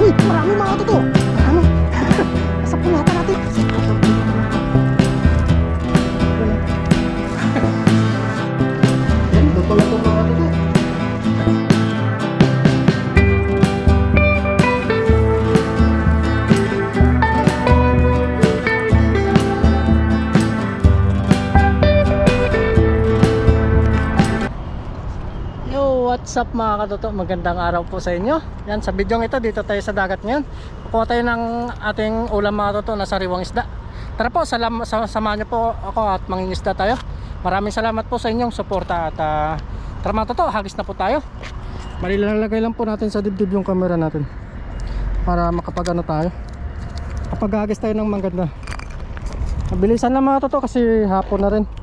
Uy, marami mga toto. Marami. What's up mga katoto? Magandang araw po sa inyo. Yan, sa video ito, dito tayo sa dagat ngayon. Kukuha tayo ng ating ulam mga katoto na sariwang isda. Tara po, salam, sa, samahan niyo po ako at mangingisda tayo. Maraming salamat po sa inyong suporta at uh, tara mga katoto, hagis na po tayo. Malilalagay lang po natin sa dibdib yung camera natin para makapag ano tayo. Kapag hagis tayo ng maganda. Mabilisan lang mga katoto kasi hapon na rin.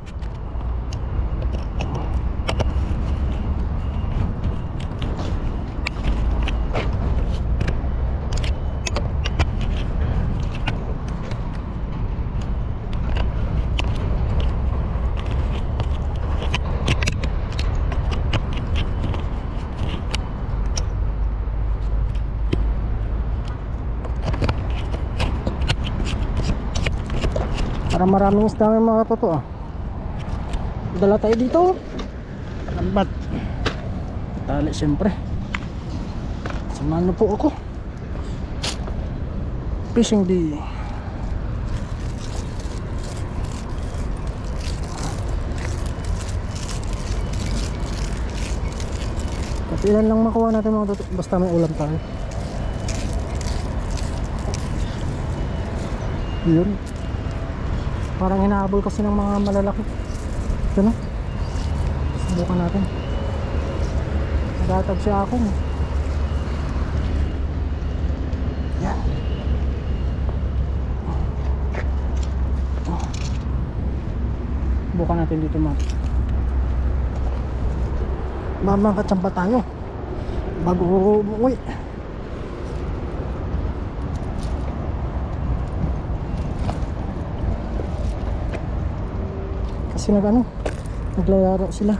Maraming isda may mga toto ah. Dala tayo dito. Lambat. Tali siyempre. Samahan na po ako. Fishing day. At lang makuha natin mga toto. Basta may ulam tayo. Yun. Parang hinahabol kasi ng mga malalaki. Ito na. Subukan natin. Nagatag siya ako. Yan. Subukan natin dito mga. Mamang katsamba tayo. Bago umuwi. Kasi nag ano naglalaro sila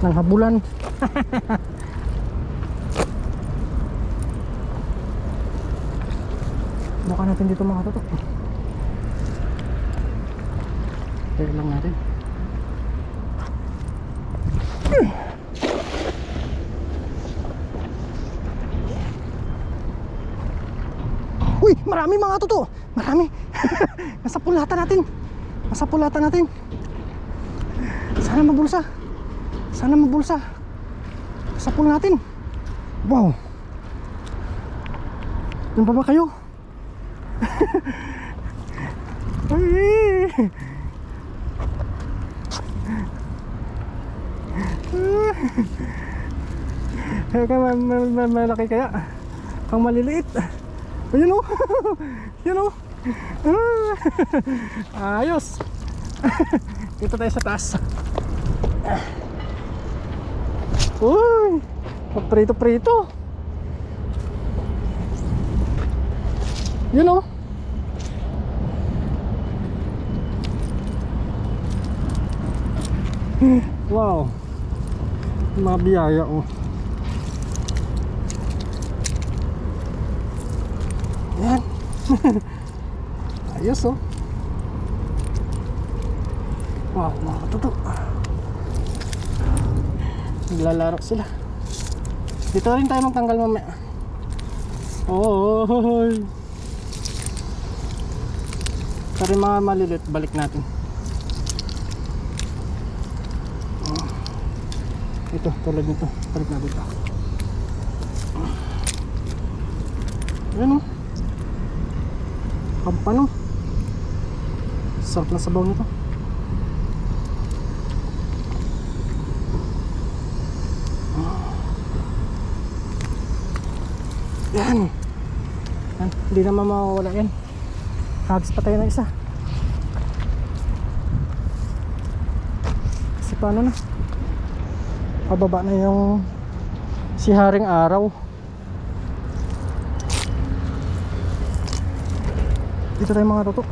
ng habulan baka natin dito mga toto Try lang natin Uy, marami mga toto. Marami. Nasa pulatan natin. Nasa pulatan natin. Sana mabulsa. Sana mabulsa. Sa pool natin. Wow. Yan pa ba kayo? Ay. Kaya ka ma- ma- ma- malaki kaya. Pang maliliit. Ayun o. Yun o. Ah, Ayos. Dito tayo sa taas. Uy! Magprito-prito. Yun o. Wow. Mga biyaya oh. Yan. Ayos oh. Wow, mga katuto. Naglalaro sila. Dito rin tayo magtanggal mamaya. Oh, Pero yung mga malilit, balik natin. Oh. Ito, tulad nito. Balik natin ito. Ayan o. Kampano. Sarap na sabaw nito. Yan. Yan. Hindi naman mawawala yan. Hagis pa tayo ng isa. Kasi paano na? Pababa na yung si Haring Araw. Dito tayo mga toto.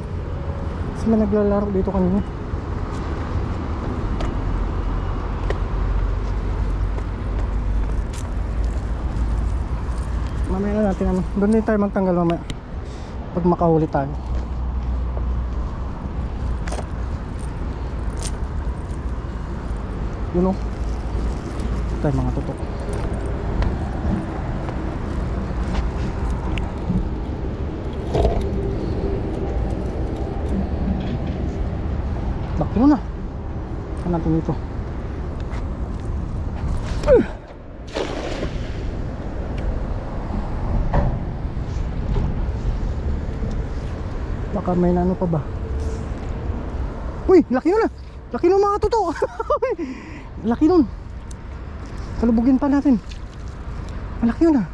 Kasi may naglalaro dito kanina. Mamaya na natin naman. Doon din tayo magtanggal mamaya. Pag makahuli tayo. Yun oh. o. Tayo mga tutok. Saan natin ito? Baka may nano pa ba? Uy, laki nun ah. Laki nun mga totoo. laki nun. Kalubugin pa natin. Malaki yun ah.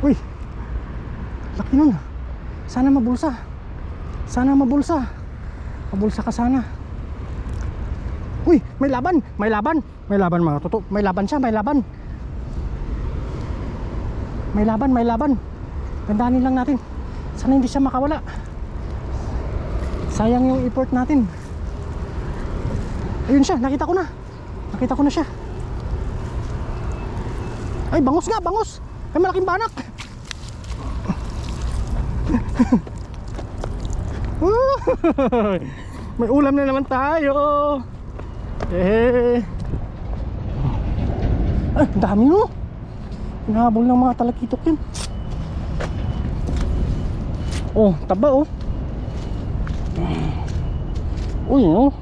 Uy. Laki nun ah. Sana mabulsa. Sana mabulsa. Mabulsa ka sana. Uy, may laban, may laban. May laban mga totoo. May laban siya, may laban. May laban, may laban. Gandanin lang natin. Sana hindi siya makawala. Sayang yung effort natin. Ayun siya, nakita ko na. Nakita ko na siya. Ay, bangus nga, bangus. Ay, malaking banak. May ulam na naman tayo. Eh. Ay, dami no. Hinahabol ng mga talakitok yan. Oh, taba oh. Uy, oh.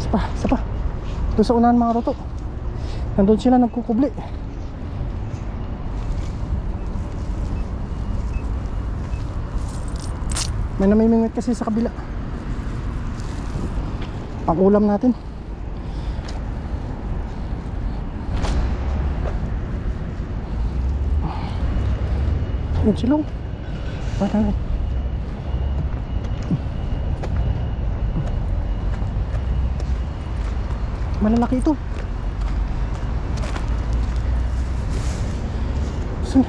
Sapa, sapa. Doon sa unahan mga roto. Nandun sila nagkukubli. May namimingwit kasi sa kabila. Pang ulam natin. Yun sila. oh. Parang Malalaki ito. Saan?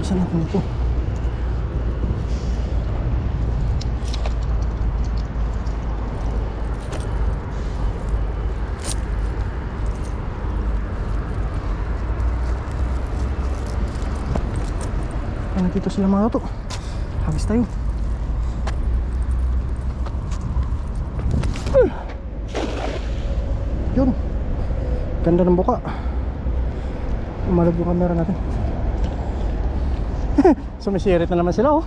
Saan natin ito? Nandito sila mga to. Habis tayo. Yun. Ganda ng buka. Umalog yung camera natin. Sumisirit na naman sila oh.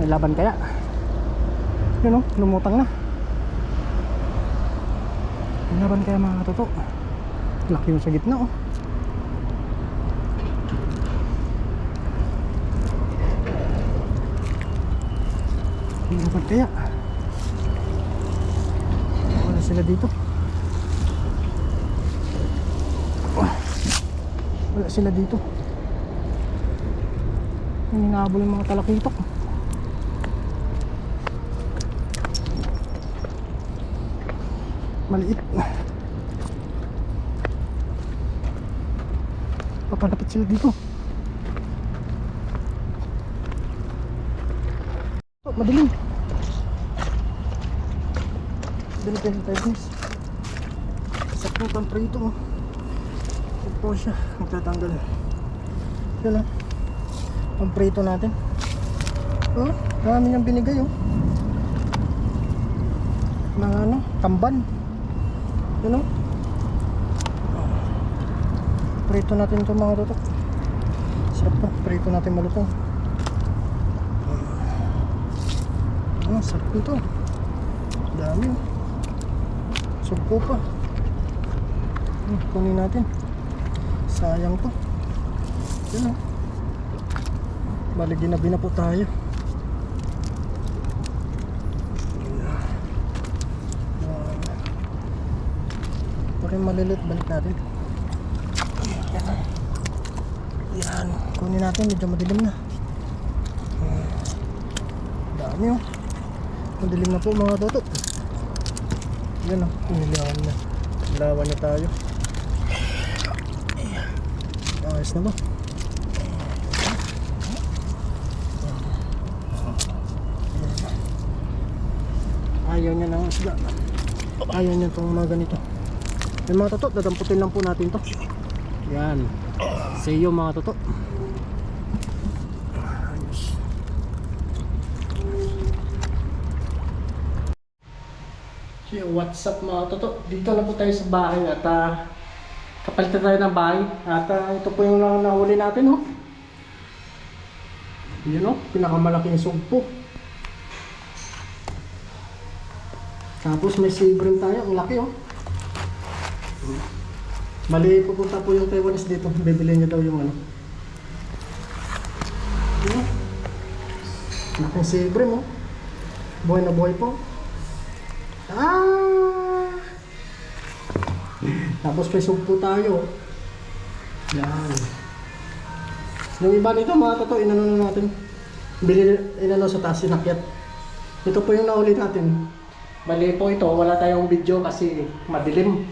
May laban kaya. Yun oh, lumutang na. May laban kaya mga katoto. Laki yung sa gitna oh. May laban kaya. Wala sila dito. Wala sila dito. Hinabol yung mga talakitok. Maliit. Papalapit sila dito. Oh, madilim. Dali tayo guys. Sa putang prito mo. Po siya. Magtatanggal. Yun ah. Ang prito natin. Oh, dami niyang binigay oh. Mga ano, tamban. Yun oh. Prito natin ito mga tutok. Sarap to. Prito natin malutong. Ah, sarap nito. Dami oh. Sugpo pa. Hmm, kunin natin. Sayang pa. Yun oh. Bali ginabi na po tayo. Parang malilit balik natin. Yan. Kunin natin medyo madilim na. Hmm. Dami oh. Madilim na po mga toto. Yan oh. Inilawan na. Ilawan na tayo. Ayos na ba? Ayaw niya ng isda. Ayaw niya itong mga ganito. Yung mga toto, dadamputin lang po natin to. Yan. See you mga toto. What's up mga toto? Dito na po tayo sa bahay at ah, kapalitan tayo ng bahay. At ah, ito po yung na nahuli natin, oh. Yun, oh. Pinakamalaking sugpo. Tapos may sibrim tayo. Ang laki, oh. Mali pupunta po yung Taiwanese dito. Bibili niya daw yung ano. Yun. Laking sibrim, oh. Buhay na buhay po. Ah! Tapos may sugpo tayo. Yan. Yung iba nito mga totoo, inano na natin. Bili, inano sa taas, sinakyat. Ito po yung nauli natin. Bali po ito, wala tayong video kasi madilim.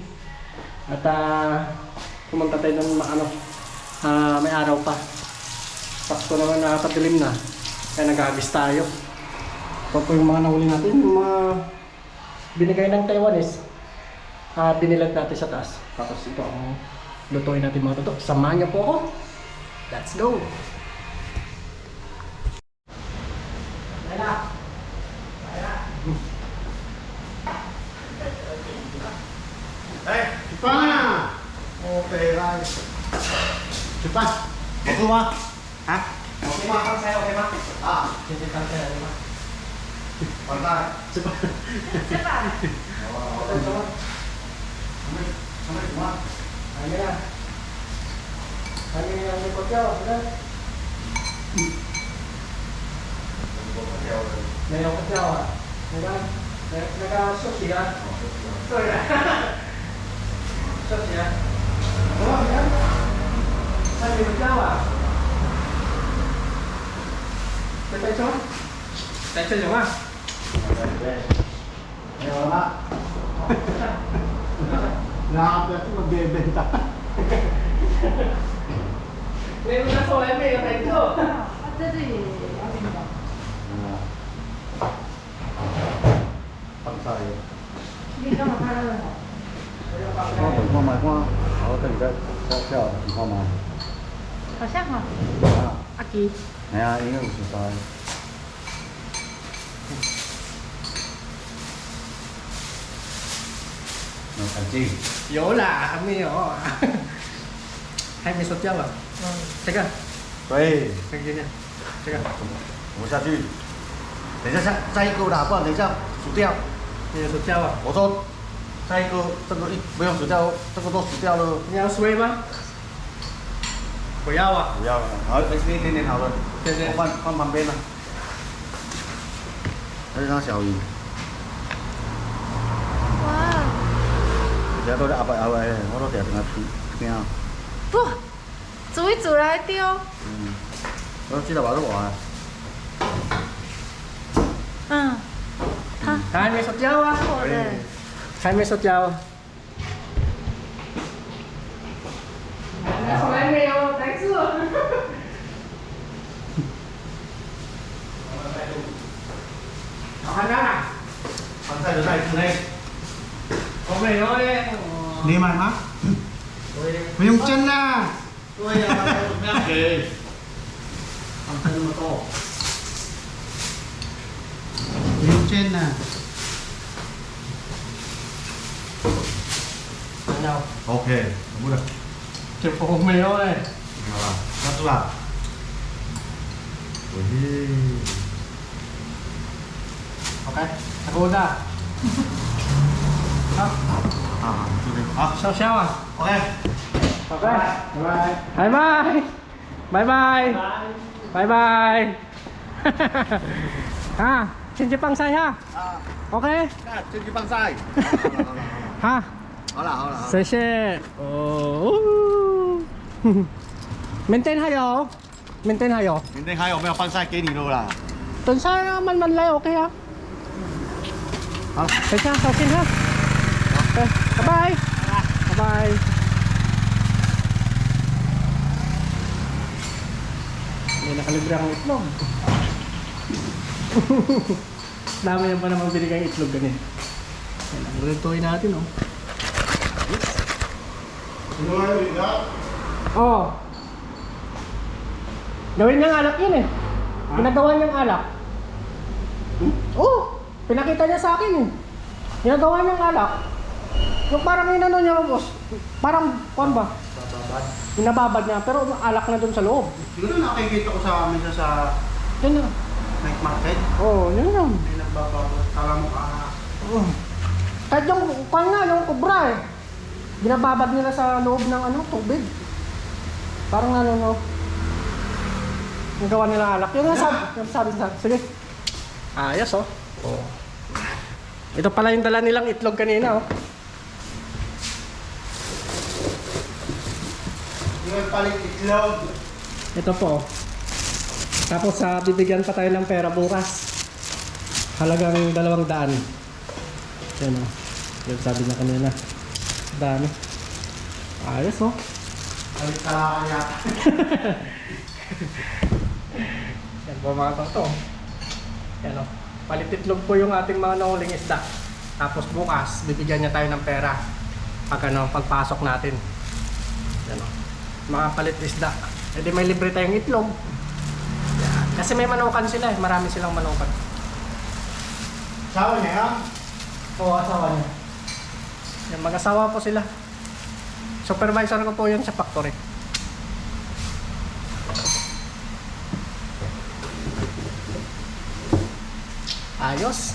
At ah, pumunta tayo ng ano, ah, may araw pa. Pasko naman nakapadilim na. Kaya nag-agis tayo. Ito po yung mga nahuli natin. Yung mga binigay ng Taiwanese. Ah, binilad natin sa taas. Tapos ito ang lutuin natin mga totoo. Samahan niyo po ako. Let's go! Layla! Eh, cepat lah. Okey, right. Cepat. Mau keluar? Hah? Mau keluar kan saya okey, Mak? Ah, Titipan ka na naman. pandai. Cepat. Oh, Sampai sampai keluar. Ayan na. Ayan na yung likod ko. Sige. Mayroon ka siya. ah. Diba? Nag- Nag-sushi ka? Sorry. Sushi ka? Oo, yan. Saan yung Jawa? Sa Taicho? Taicho yung ah. Ayo, Mak. Nakakapit ito magbebenta. Meron na sa web eh, yung Taicho. 这里有什么？ Pansay. 你干嘛看那个？我等看买花，好等在笑笑，你看吗？好像哈，啊，阿基，哎呀，应该有十三。 有啦，还没有。还没说掉啊？嗯，这个，对，这个呢？这个，我下去。等一下下下一个啦，不然等一下死掉。没有说掉啊？我说再一个这个一不用死掉，这个都死掉了。你要水吗？不要啊。不要了，好，哎，那一点点好了。对对我放放旁边了。还是那小鱼，而且都是阿伯阿伯的，我都常常吃听啊。不，煮一煮来丢。嗯，我记得把这碗。嗯，他还没说掉啊？我的，还没说掉啊？从来没有来自。好看啊！放在的袋子呢？ Không này thôi đấy. Đi mày mắt. Mày dùng chân ra. Tôi ờ, là mẹ chân mà to. Mày dùng chân nè. nhau. Ok, đúng rồi. Chụp phòng mày thôi. Rồi, bắt vào. Ui. Ok, thằng ra. Sao sao à? ，OK。 OK. Bye bye. Bye bye. Bye bye. ha, xin chào băng sai ha. 啊， OK. 那进去放晒。 Ha. 好了好了好了。谢谢. Oh. Maintain hayo. Maintain hayo. 明天还有没有放晒给你了啦？ Tuần sau naman man lay okay ha. 好， Sige, okay ha. Okay. Bye-bye. Bye-bye. May nakalibre akong itlog. Dami yan pa naman binigay itlog ganyan. Yan ang lutuin natin oh. Yes. Oo. Oh. Gawin niyang alak yun eh. Pinagawa niyang alak. Hmm? Oo. Oh, pinakita niya sa akin eh. Ginagawa niyang alak. Yung parang inano niya boss. Parang, kung ba? Bababad. Binababad niya, pero alak na dun sa loob. Siguro nakikita ko sa amin sa, sa Yun na. night market. Oo, oh, yun lang. May nagbababad. Kala mo ka. Oo. Kahit yung, kung nga, yung kubra eh. Binababad nila sa loob ng ano, tubig. Parang ano, no. Yung gawa nila alak. Yun nga sabi, yung sabi sa Sige. Ayos, oh. Oo. Ito pala yung dala nilang itlog kanina, oh. Palit itlog. Ito po. oh. Tapos sa bibigyan pa tayo ng pera bukas. Halagang dalawang daan. Yan o. Yan sabi niya kanina. Dami. Ayos oh. Palit talakan yata. Yan po mga toto. Yan o. Palititlog po yung ating mga nahuling isda. Tapos bukas, bibigyan niya tayo ng pera. Pag ano, pagpasok natin. Yan o. Mga palit isda. E di may libre tayong itlog. Yan. Kasi may manukan sila eh. Marami silang manukan. Sawa niya yan? Oo, asawa niya. Yung mag-asawa po sila. Supervisor ko po yun sa factory. Ayos.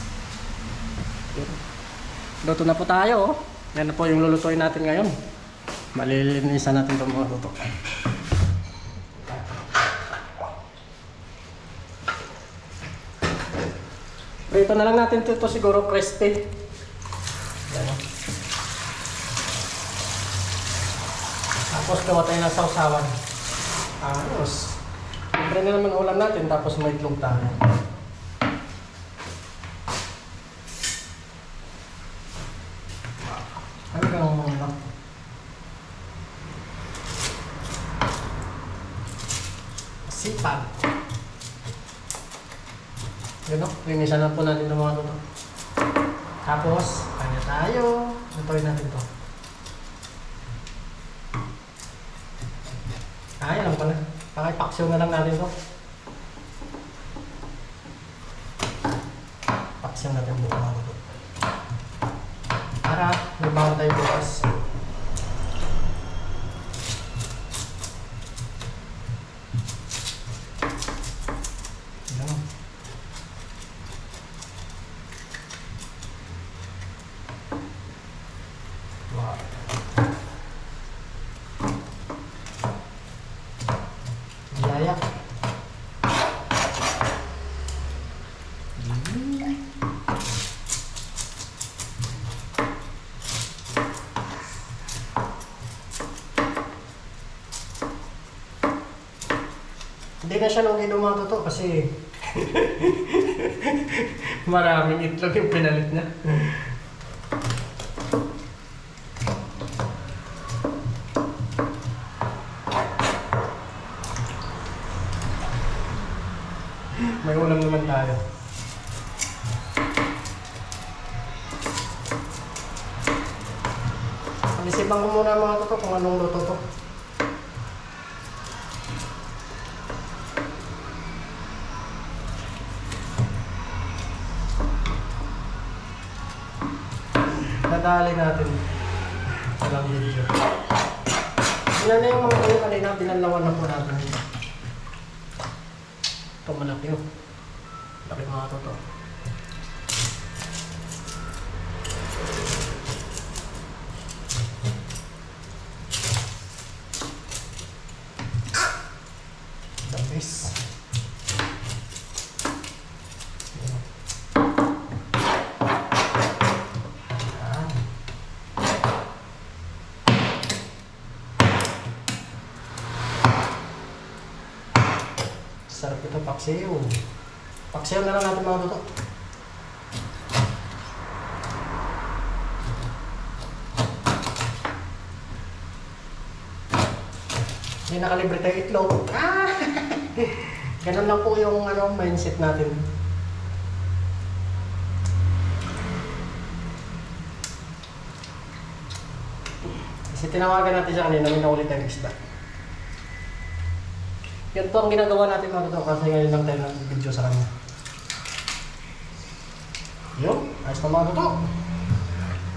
Luto na po tayo. oh. Yan na po yung lulutuin natin ngayon. Malilinisan natin itong mga luto. Prito na lang natin ito, siguro crispy. Tapos gawa tayo ng sausawan. Ayos. Siyempre na naman ulam natin tapos may itlog tayo. Hanggang ano. Sipag. Yun o, linisan na po natin ng mga luto. Tapos, kanya tayo. Lutuin natin to. Ay, alam ko na. Pakipaksyo na lang natin to. Paksyo natin buka mga luto. Para, may baon tayo bukas. Yan. Wow. Yaya. Hindi na siya lugi ng mga totoo kasi maraming itlog yung pinalit niya. May ulam naman tayo. Pag-isipan ko muna mga toto kung anong luto to. Nadali natin sa lang video. Yan na yung mga tayo kanina, binalawan na po natin. Ito malaki oh. Laki mga toto. Tapis. Yan. Sarap ito, paksiw. Paksiw na lang natin mga toto. May nakalibre tayo itlog. Ah! Ganun lang po yung ano, mindset natin. Kasi tinawagan natin siya kanina, may naulit tayong isda. Yan po ang ginagawa natin mga totoo kasi ngayon lang tayo nag-video sa kanya. Yun, ayos na mga totoo.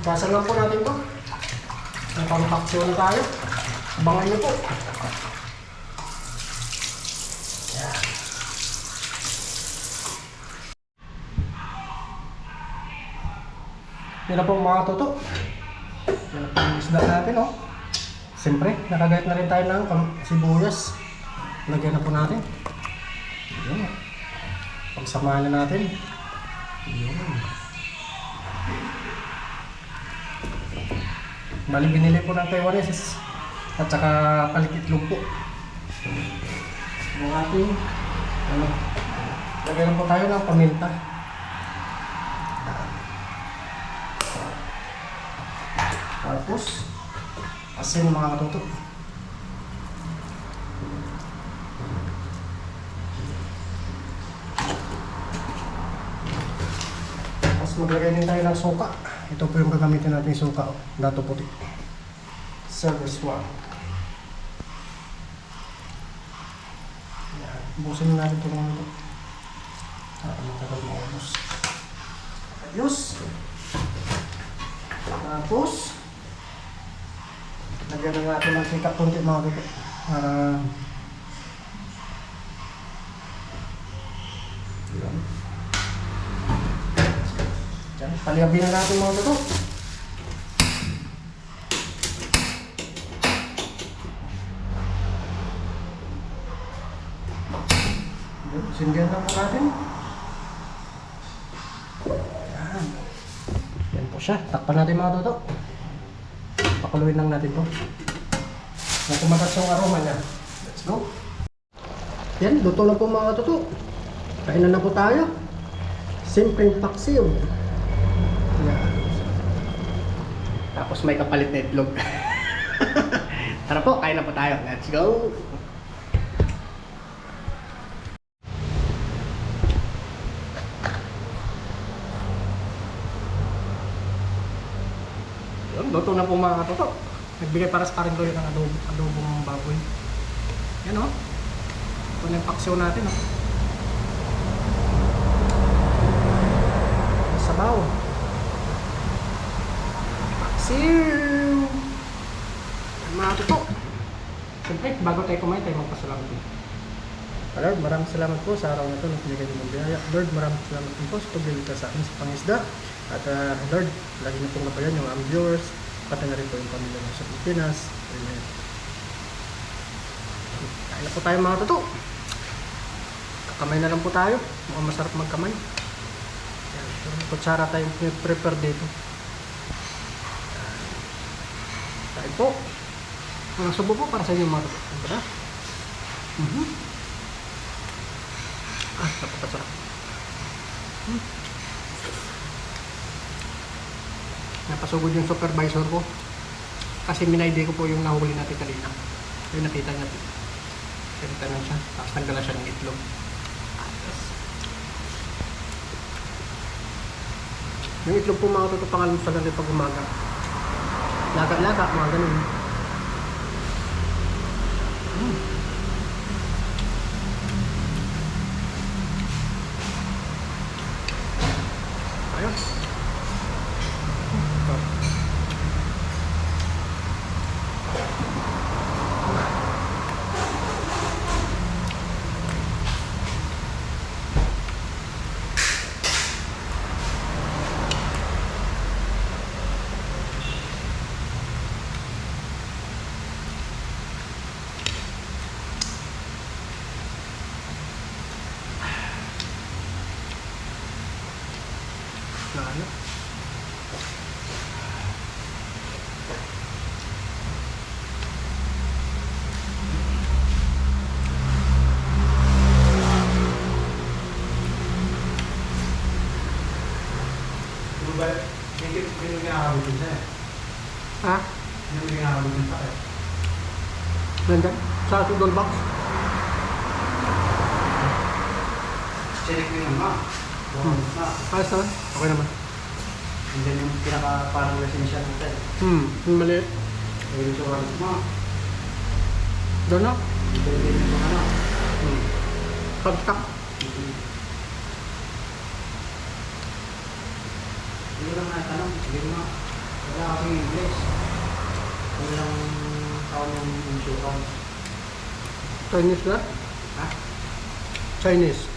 Kasan lang po natin to. Ang pampaksyon na tayo. Abangan niyo po. Yan. Na po mga totoo. Yan na po yung isda natin, oh. Siyempre, nakagayat na rin tayo ng sibuyas. Lagyan na po natin. Yun. Pagsamahan na natin. Yun. Bali, binili po ng Taiwanese at saka palikitlog po. Yung ating, ano, lagyan na po tayo ng paminta. Tapos, asin mga katuto. Tapos maglagay din tayo ng suka. Ito po yung gagamitin natin yung suka. oh. Dato puti. Service one. Yan. Busin na natin ito mga ito. Para matagal maubos. Ayos. Tapos, lagyan na natin ng sikap konti mga ito. Para Yan. Yan, palihabin na natin mga. Yan, Sindihan lang po natin. Yan. Yan po siya. Takpan natin mga toto. Pakuluin lang natin to. Na tumatas yung aroma niya. Let's go. Yan, luto na po mga toto. Kainan na po tayo. Simpleng paksiw. Yan. Tapos may kapalit na itlog. Tara po, kain na po tayo. Let's go! Yun, luto na po mga katoto. Nagbigay para sa parin ko yung adobo, adobong baboy. Yan o. Ito na yung paksiw natin o. Sabaw. Paksiw! Yan mga katoto. Siyempre, bago tayo kumain tayo magpasalamat din. Lord, maraming salamat po sa araw na ito na pinigay niyo ng biyaya. Lord, maraming salamat din po sa pagbibigay sa akin sa pangisda. At uh, Lord, lagi niyo pong napayan yung aming viewers, pati na rin po yung pamilya mo sa Pilipinas. Amen. Kain na po tayo mga totoo. Kakamay na lang po tayo. Mukhang masarap magkamay. Kutsara tayong prepare dito. Kain po. Mga subo po para sa inyo mga totoo. Diba? Mhm. Ah, napakasarap. Hmm. Napasugod yung supervisor ko. Kasi minayde ko po yung nahuli natin kanina. Yung nakita natin. Nakita na siya. Tapos nagdala siya ng itlog. Yung itlog po mga totoo pangalan natin pag umaga. Laga-laga, mga ganun. Mm. Lalo. Hindi nga ako dun sa eh. Ha? Hindi ako dun sa. Nandyan? Sa doll box? Check mo yun ma. Ayos naman. Okay naman. Andyan yung pinaka parang lisensya natin. Hmm, yung maliit. May insurance mo. Doon na yung ano. Hmm. Pagtak. Hindi lang natanong. Hindi mo. Wala kasi English. Ilang taon yung insurance. Chinese na? Ha? Chinese.